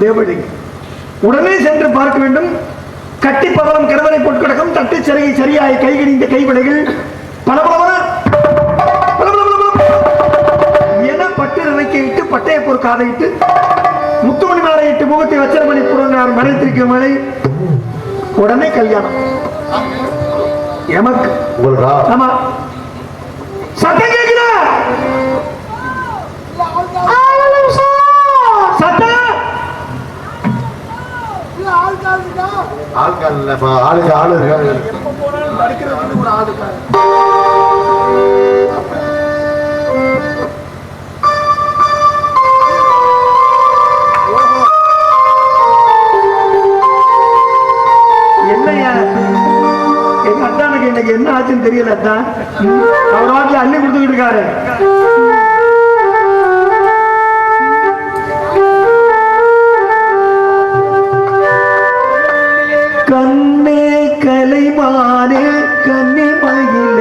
தேவழிங்கம் உடனே சென்று பார்க்க வேண்டும் கட்டி பவளம் கருவறை பொற்கடகம் தட்டு சிறையை சரியாய் கைகிணிந்த கைவிடைகள் பலபலவன என பட்டு இறக்கையிட்டு பட்டயப்போர் காதையிட்டு முத்துமணி மாலையிட்டு முகத்தை வச்சரமணி புறநார் மறைத்திருக்கும் மலை உடனே கல்யாணம் எமக்கு ஆமா சத்தம் கேட்கிறா சத்தம் ஆட்கள் இல்லைப்பா ஆளுக்கு ஆள் இருக்காது ஒரு என்ன ஆச்சுன்னு தெரியல தான் அவர் வாக்கி அள்ளி கொடுத்துக்கிட்டு இருக்காரு. கலைமானே கன்னிமயில்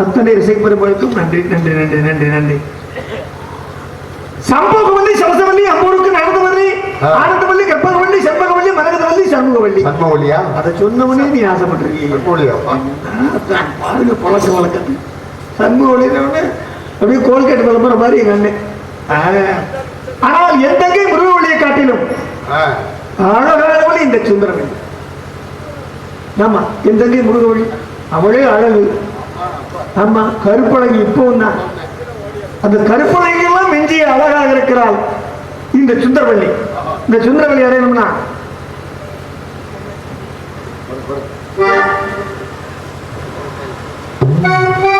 அத்தனை இசைப்பெருமளுக்கும் நன்றி நன்றி நன்றி நன்றி நன்றி. சம்பகவல்லி சரசவல்லி அம்மூருக்கு நடந்தவல்லி. ஆனந்தவல்லி கற்பகவல்லி செம்பகவல்லி மரகதவல்லி சண்முகவல்லி. சண்முகவல்லியா? அதை சொன்னவனே நீ ஆசைப்பட்டிருக்கீங்க பாருங்க பழக்க வழக்கத்து. சண்முகவல்லின்னு அப்படியே கோல்கேட் விளம்பர மாதிரி எங்க அண்ணன். ஆனால் எந்தகை முருகவழியை காட்டிலும் அழகானவள் இந்த சுந்தரவள்ளி ஆமா என் தங்கை முருகவழி அவளே அழகு. ஆமா கருப்பழகி இப்பவும் தான் அந்த கருப்பழகியெல்லாம் மிஞ்சிய அழகாக இருக்கிறாள் இந்த சுந்தரவள்ளி இந்த சுந்தரவள்ளி அடையணும்னா? அப்படி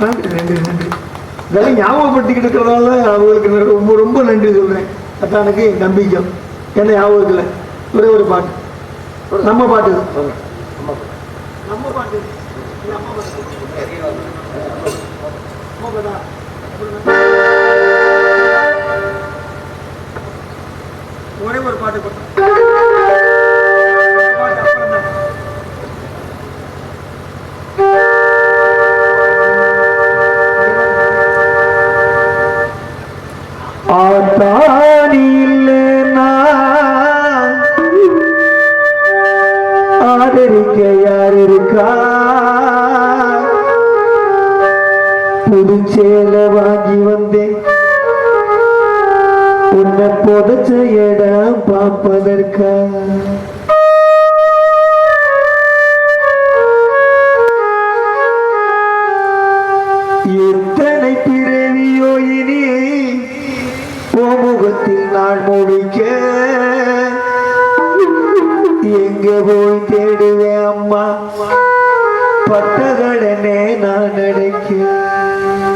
நன்றி நன்றி நன்றி. இதெல்லாம் ஞாபகப்படுத்திக்கிட்டு இருக்கிறதால அவங்களுக்கு ரொம்ப ரொம்ப நன்றி சொல்கிறேன் அத்தானுக்கு நம்பிக்கை. என்ன ஞாபகத்தில்? ஒரே ஒரு பாட்டு. நம்ம பாட்டு நம்ம பாட்டு. ஒரே ஒரு பாட்டு. காதலிக்க யார் இருக்கா புதுச்சேல வாங்கி வந்தேன். உன்னை புதைச்ச இடம் பார்ப்பதற்கா Música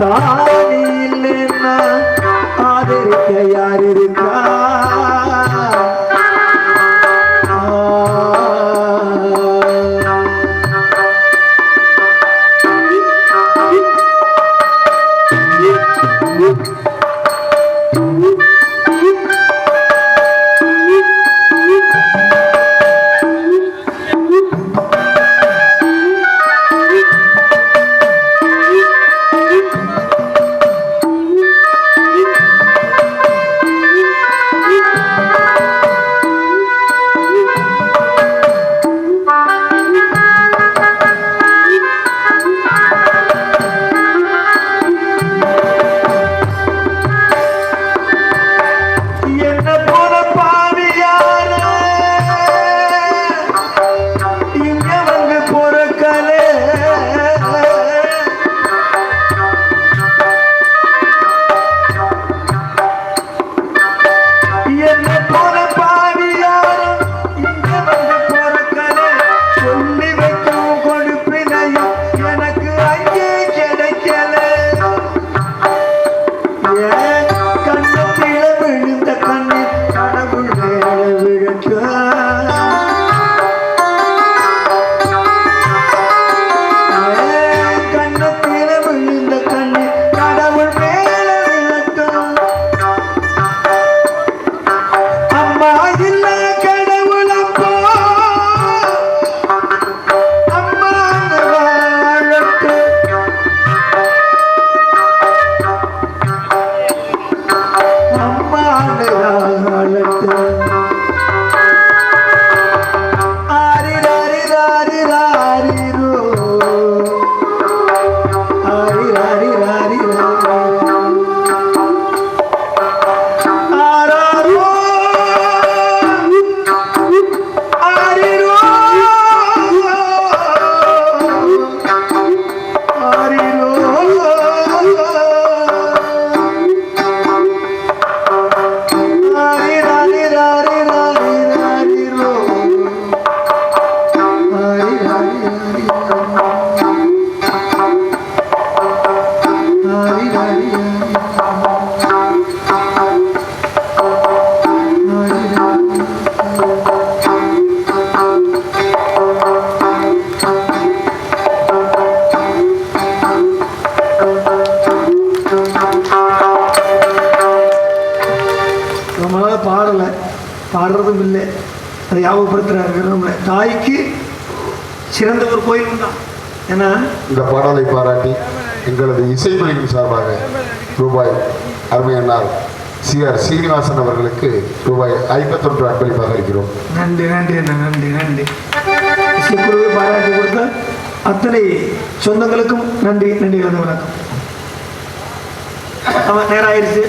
தானியில் ஆதரிக்க யார் இருக்கா இந்த பாடலை பாராட்டி எங்களது இசைப்பிரிவின் சார்பாக ரூபாய் அருமையண்ணார் சி ஆர் சீனிவாசன் அவர்களுக்கு ரூபாய் ஐம்பத்தொன்று அன்பளிப்பாக இருக்கிறோம். நன்றி நன்றி நன்றி நன்றி. இசைக்குழுவை பாராட்டி கொடுத்த அத்தனை சொந்தங்களுக்கும் நன்றி நன்றி வந்து வணக்கம். நேரம் ஆயிடுச்சு.